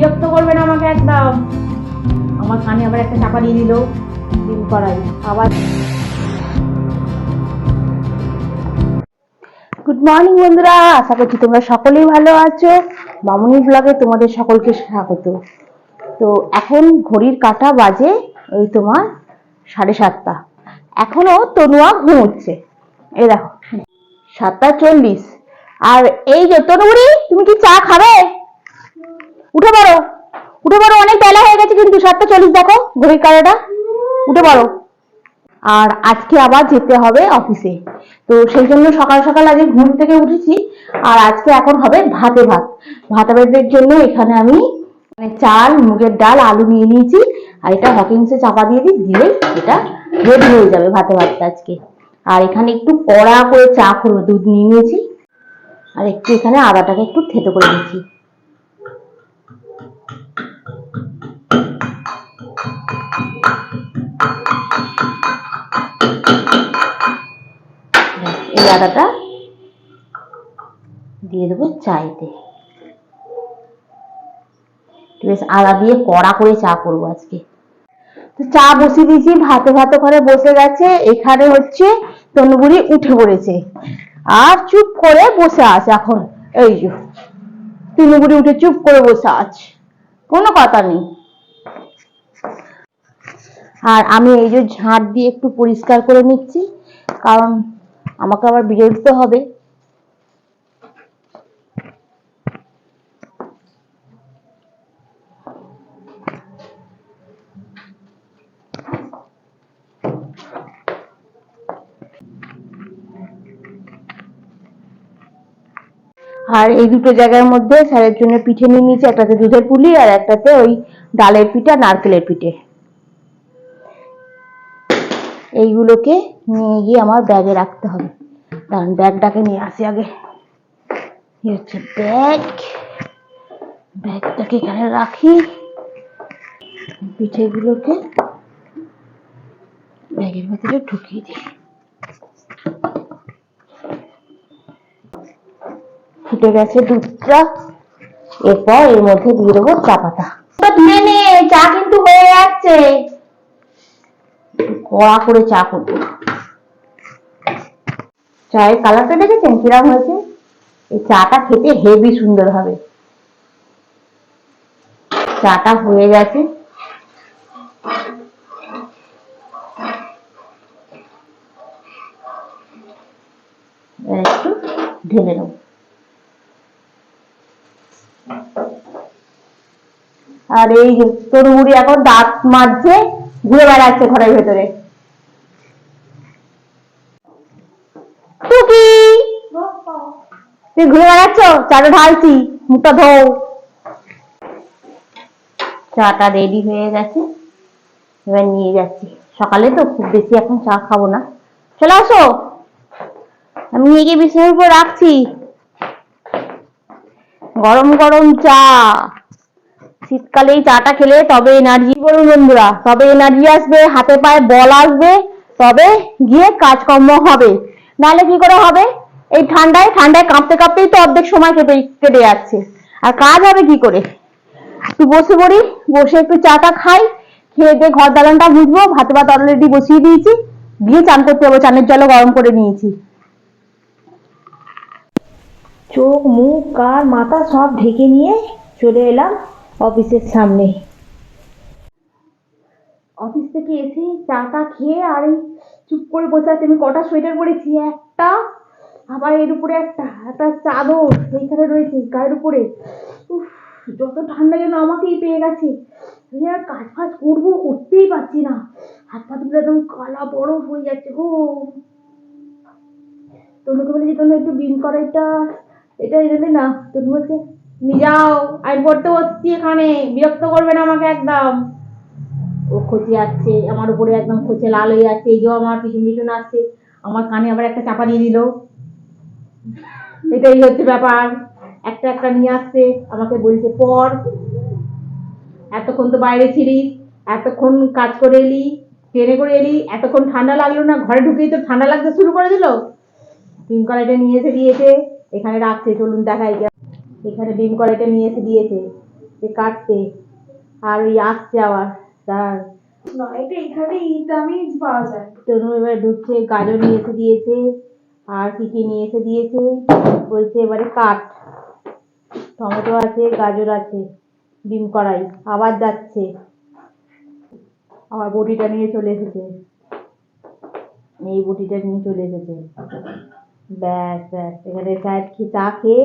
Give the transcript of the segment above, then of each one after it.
বিরক্ত করবে না আমাকে একদম। আমার কানে আবার একটা চাপা দিয়ে দিল ডিম করাই। আবার গুড মর্নিং বন্ধুরা। আশা করছি তোমরা সকলেই ভালো আছো। মামুনি ব্লগে তোমাদের সকলকে স্বাগত। তো এখন ঘড়ির কাঁটা বাজে ওই তোমার সাড়ে সাতটা। এখনও তনুয়া ঘুমোচ্ছে। এই দেখো, সাতটা চল্লিশ। আর এই যে তনুগুড়ি তুমি কি চা খাবে? উঠে পড়ো। উঠে পড়ো, অনেক বেলা হয়ে গেছে কিন্তু সাতটা চল্লিশ দেখো, ঘড়ির কাঁটাটা উঠে পড়ো। আর আজকে আবার যেতে হবে অফিসে তো সেই জন্য সকাল সকাল আজকে ঘুম থেকে উঠেছি, আর আজকে এখন হবে ভাতে ভাত। ভাতে ভাতের জন্য এখানে আমি মানে চাল, মুগের ডাল, আলু নিয়ে নিয়েছি, আর এটা হকিংসে চাপা দিয়ে দিই, দিলে এটা রেডি হয়ে যাবে ভাতে ভাতটা আজকে। আর এখানে একটু কড়া করে চা করব, দুধ নিয়ে নিয়েছি। আর একটু এখানে আদাটাকে একটু থেতো করে দিচ্ছি আদাটা দিয়ে দেবো চাইতে। বেশ, আদা দিয়ে কড়া করে চা করব আজকে। তো চা বসিয়ে দিয়েছি, ভাতে ভাতে ঘরে বসে গেছে, এখানে হচ্ছে তনুগুড়ি উঠে পড়েছে। আর চুপ করে বসে আছে এখন, এই যে তনুগুড়ি উঠে চুপ করে বসে আছে, কোনো কথা নেই। আর আমি এই যে ঝাঁট দিয়ে একটু পরিষ্কার করে নিচ্ছি, কারণ আমাকে আবার বেরোতে হবে। আর এই দুটো জায়গার মধ্যে স্যারের জন্য পিঠে নিয়ে নিয়েছি, একটাতে দুধের পুলি আর একটাতে ওই ডালের পিঠা নারকেলের পিঠে। এইগুলোকে নিয়ে গিয়ে আমার ব্যাগে রাখতে হবে। কারণ ব্যাগটাকে নিয়ে আসি আগে। এই হচ্ছে ব্যাগ। ব্যাগটাকে এখানে রাখি। পিঠেগুলোকে ব্যাগের ভিতরে ঢুকিয়ে দিই। ফুটে গেছে দুধটা। এরপর এর মধ্যে দিয়ে দেবো চা পাতা। চা কিন্তু হয়ে যাচ্ছে কড়া করে চা করব। চায়ের কালারটা দেখেছেন? কিরম হয়েছে? এই চাটা খেতে হেভি সুন্দর হবে। চাটা হয়ে গেছে। একটু ঢেলে নেব। আর এই তরুমুড়ি এখন দাঁত মাজছে, ঘুরে বেড়াচ্ছে ঘরের ভেতরে। তুই ঘুরে বেড়াচ্ছ? চাটা ঢালছি, মুখটা ধোও। চাটা রেডি হয়ে গেছে, এবার নিয়ে যাচ্ছি। সকালে তো খুব বেশি এখন চা খাব না। চলে আসো। আমি নিয়ে গিয়ে বিছানার উপর রাখছি। গরম গরম চা। শীতকালে এই চাটা খেলে তবে এনার্জি বলুন বন্ধুরা, তবে এনার্জি আসবে, হাতে পায়ে বল আসবে, তবে গিয়ে কাজকর্ম হবে। নাহলে কি করে হবে? এই ঠান্ডায় ঠান্ডায় কাঁপতে কাঁপতেই তো অর্ধেক সময় কেটে কেটে যাচ্ছে। আর কাজ হবে কি করে? একটু বসে পড়ি বসে একটু চাটা খাই খেয়ে দিয়ে ঘর দালানটা বুঝব ভাত ভাত অলরেডি বসিয়ে দিয়েছি দিয়ে চান করতে হবে চানের জলও গরম করে নিয়েছি। চোখ মুখ কার মাথা সব ঢেকে নিয়ে চলে এলাম অফিসের সামনে। অফিস থেকে এসে চাটা খেয়ে আর এই চুপ করে বসে আছি আমি কটা সোয়েটার পরেছি? একটা আবার এর উপরে একটা একটা চাদর এইখানে রয়েছে গায়ের উপরে। উফ, যত ঠান্ডা যেন আমাকেই পেয়ে গেছে। আমি আর কাজ ফাজ করব, করতেই পারছি না। হাত পাতগুলো একদম কালা বরফ হয়ে যাচ্ছে গো। তনুকে বলেছি, তনু, একটু বিন কড়াইটা, এটা এনে না। তনু বলছে নিয়ে যাও, আমি পড়তে বসছি এখানে, বিরক্ত করবে না আমাকে একদম। ও খোঁচে যাচ্ছে, আমার উপরে একদম খোঁচে লাল হয়ে যাচ্ছে, এই যে আমার পিছন পিছন আসছে, আমার কানে আবার একটা চাপা দিয়ে দিল। এটাই হচ্ছে ব্যাপার। একটা একটা নিয়ে আসছে আমাকে বলছে পর এতক্ষণ তো বাইরে ছিলিস এতক্ষণ কাজ করে এলি ট্রেনে করে এলি এতক্ষণ ঠান্ডা লাগল না ঘরে ঢুকেই তো ঠান্ডা লাগতে শুরু করে দিল। ডিম কড়াইটা নিয়ে এসে দিয়েছে এখানে রাখছে চলুন দেখাই এখানে ডিম কড়াইটা নিয়ে এসে দিয়েছে যে কাটতে আর ওই আসছে আবার তার এটা এখানে এই দামেই পাওয়া যায়। তনু এবার ঢুকছে গাজর নিয়ে এসে দিয়েছে। আর কি কি নিয়ে এসে দিয়েছে? বলছে এবারে কাট টমেটো আছে, গাজর আছে, ডিম কড়াই, আবার যাচ্ছে। আমার বটিটা নিয়ে চলে এসেছে। এই বটিটা নিয়ে চলে এসেছে। ব্যাস ব্যাস, এখানে চায়ের খেয়ে চা খেয়ে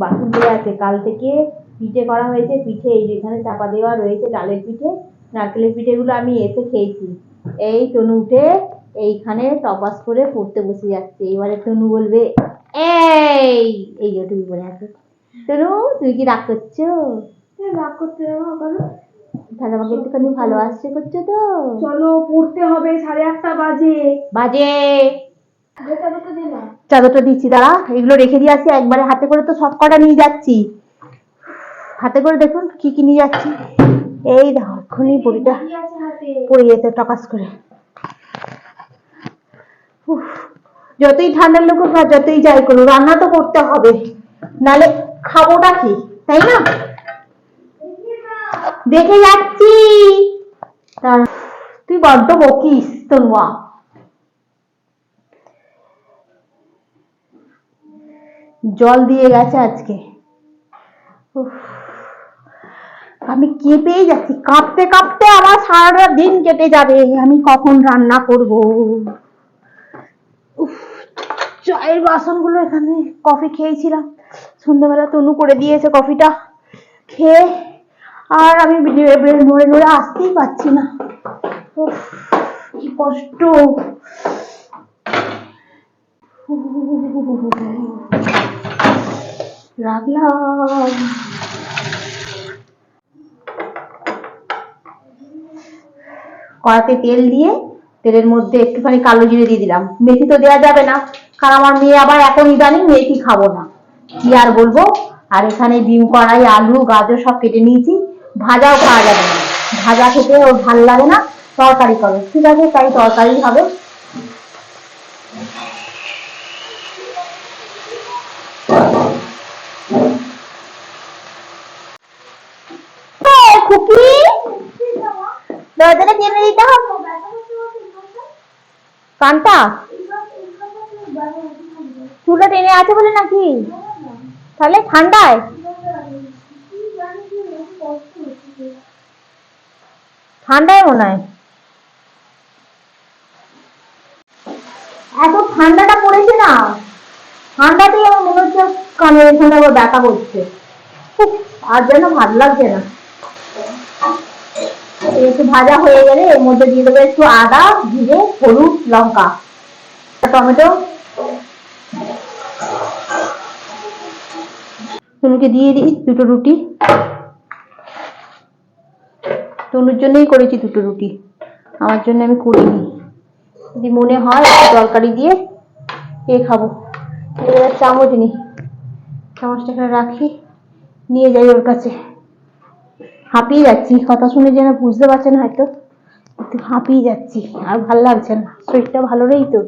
বাসন ধরে আছে। কাল থেকে পিঠে করা হয়েছে পিঠে, এই যে এখানে চাপা দেওয়া রয়েছে ডালের পিঠে, নারকেলের পিঠেগুলো আমি এসে খেয়েছি। এই তনু উঠে এইখানে টপাস করে পড়তে বসে যাচ্ছে। এবারে তনু বলবে এই এই যে টুপি পরে আছে। তনু তুই কি রাগ করছ? তুমি রাগ করতে তাহলে আমাকে একটুখানি ভালোবাসছে করছ তো? চলো পড়তে হবে সাড়ে আটটা বাজে। বাজে। চাদরটা দিচ্ছি দাঁড়া। এগুলো রেখে দিয়ে আসি একবারে হাতে করে তো সব কটা নিয়ে যাচ্ছি। হাতে করে দেখুন কি কি নিয়ে যাচ্ছি। এই দেখো এক্ষুনি বড়িটা পড়ে যেতে টকাস করে। যতই ঠান্ডার লোক হোক আর যতই যাই করুক, রান্না তো করতে হবে। নালে খাবোটা কি, তাই না? দেখে যাচ্ছি। তার, তুই বড্ড বকিস, তনুয়া। জল দিয়ে গেছে আজকে। আমি কেঁপেই যাচ্ছি। কাঁপতে কাঁপতে আমার সারাটা দিন কেটে যাবে। আমি কখন রান্না করব? চায়ের বাসনগুলো এখানে কফি খেয়েছিলাম। সন্ধ্যাবেলা তনু করে দিয়েছে কফিটা। খেয়ে আর আমি নড়ে নড়ে আসতেই পারছি না। কি কষ্ট। রাখলাম। কড়াতে তেল দিয়ে, তেলের মধ্যে একটুখানি কালো জিরে দিয়ে দিলাম। মেথি তো দেওয়া যাবে না। কারণ আমার মেয়ে আবার এখন ইদানিং মেথি খাব না। কি আর বলব? আর এখানে ডিম, কড়াই, আলু, গাজর সব কেটে নিয়েছি। ভাজাও খাওয়া যাবে না। ভাজা খেতে ওর ভালো লাগে না। তরকারি করো ঠিক আছে, তাই তরকারি হবে। কানটা চুলটা টেনে আছে বলে নাকি? তাহলে ঠান্ডায়? ঠান্ডায় মনে হয়। এত ঠান্ডাটা পড়েছে না। ঠান্ডাতেই আমার মনে হচ্ছে কানের এখানে আবার ব্যথা করছে। আর যেন ভালো লাগছে না। একটু ভাজা হয়ে গেলে এর মধ্যে দিয়ে দেবো একটু আদা, জিরে, হলুদ, লঙ্কা, টমেটো। তনুকে দিয়ে দিই দুটো রুটি। তনুর জন্যই করেছি দুটো রুটি। আমার জন্য আমি করিনি। যদি মনে হয় তরকারি দিয়ে এ খাব। এবার চামচ নিই চামচটা এখানে রাখি। নিয়ে যাই ওর কাছে। হাঁপিয়ে যাচ্ছি। কথা শুনে যেন বুঝতে পারছেন হয়তো। একটু হাঁপিয়ে যাচ্ছি। আর ভালো লাগছে না। শরীরটা ভালো নেই তো।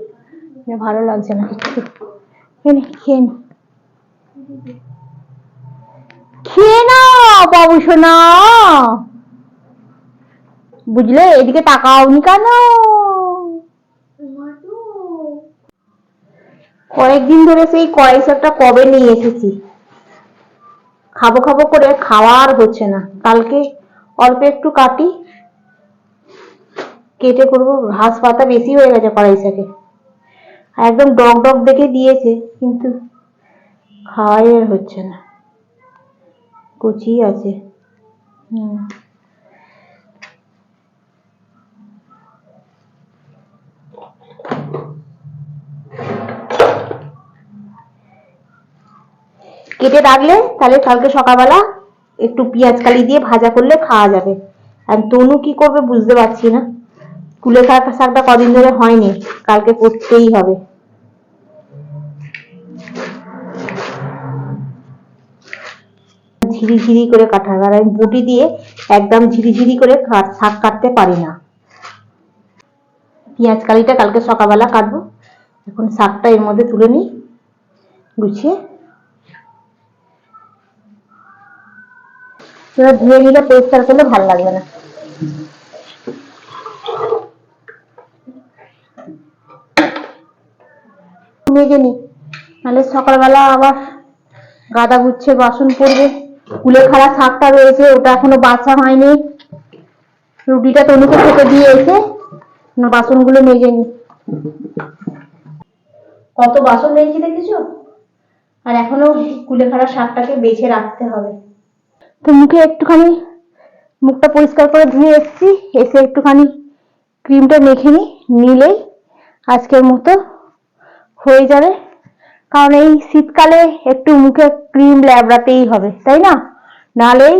ভালো লাগছে না। কিছু খেয়ে নে, খেয়ে নে। খেয়ে না বাবু সোনা বুঝলে এদিকে তাকাওনি কেন? কয়েকদিন ধরে সেই কড়াই শাকটা কবে নিয়ে এসেছি? খাব খাব করে খাওয়া আর হচ্ছে না। কালকে অল্প একটু কাটি কেটে করব। ঘাস পাতা বেশি হয়ে গেছে কড়াই শাকে। একদম ডগ ডগ দেখে দিয়েছে কিন্তু খাওয়াই আর হচ্ছে না। কচি আছে। হুম। কেটে রাখলে তাহলে কালকে সকালবেলা একটু পেঁয়াজ কালি দিয়ে ভাজা করলে খাওয়া যাবে। আর তনু কি করবে বুঝতে পারছি না। কুলে শাক শাকটা কদিন ধরে হয়নি কালকে করতেই হবে। ঝিরিঝিরি করে কাটা হবে আর আমি বটি দিয়ে একদম ঝিরিঝিরি করে শাক কাটতে পারি না। পেঁয়াজ কালিটা কালকে সকালবেলা কাটবো। এখন শাকটা এর মধ্যে তুলে নিই, গুছিয়ে। সেটা ধুয়ে নিলে পরিষ্কার করলে ভালো লাগবে না। মেজে নি নাহলে সকালবেলা আবার গাদা গুচ্ছে, বাসন পড়বে। কুলেখাড়া শাকটা রয়েছে ওটা এখনও বাছা হয়নি। রুটিটা তনুকে খেতে দিয়ে এসে বাসনগুলো মেজে নি। কত বাসন মেজেছি দেখেছ? আর এখনও কুলেখাড়া শাকটাকে বেছে রাখতে হবে। তো মুখে একটুখানি মুখটা পরিষ্কার করে ধুয়ে এসেছি এসে একটুখানি ক্রিমটা মেখে নি নিলেই আজকের মতো হয়ে যাবে। কারণ এই শীতকালে একটু মুখে ক্রিম ল্যাবড়াতেই হবে, তাই না? নাহলেই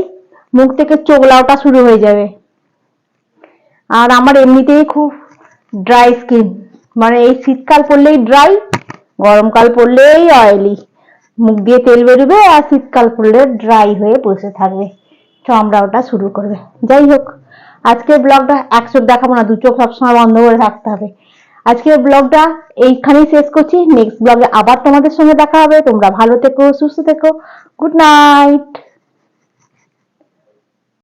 মুখ থেকে চোগলাওটা শুরু হয়ে যাবে। আর আমার এমনিতেই খুব ড্রাই স্কিন মানে এই শীতকাল পড়লেই ড্রাই গরমকাল পড়লেই অয়েলি মুখ দিয়ে তেল বেরোবে আর শীতকাল পড়লে ড্রাই হয়ে বসে থাকবে। চামড়া ওটা শুরু করবে। যাই হোক, আজকের ব্লগটা এক চোখ দেখাবো না, দু চোখ সবসময় বন্ধ করে থাকতে হবে। আজকের ব্লগটা এইখানেই শেষ করছি। নেক্সট ব্লগে আবার তোমাদের সঙ্গে দেখা হবে। তোমরা ভালো থেকো, সুস্থ থেকো। Good night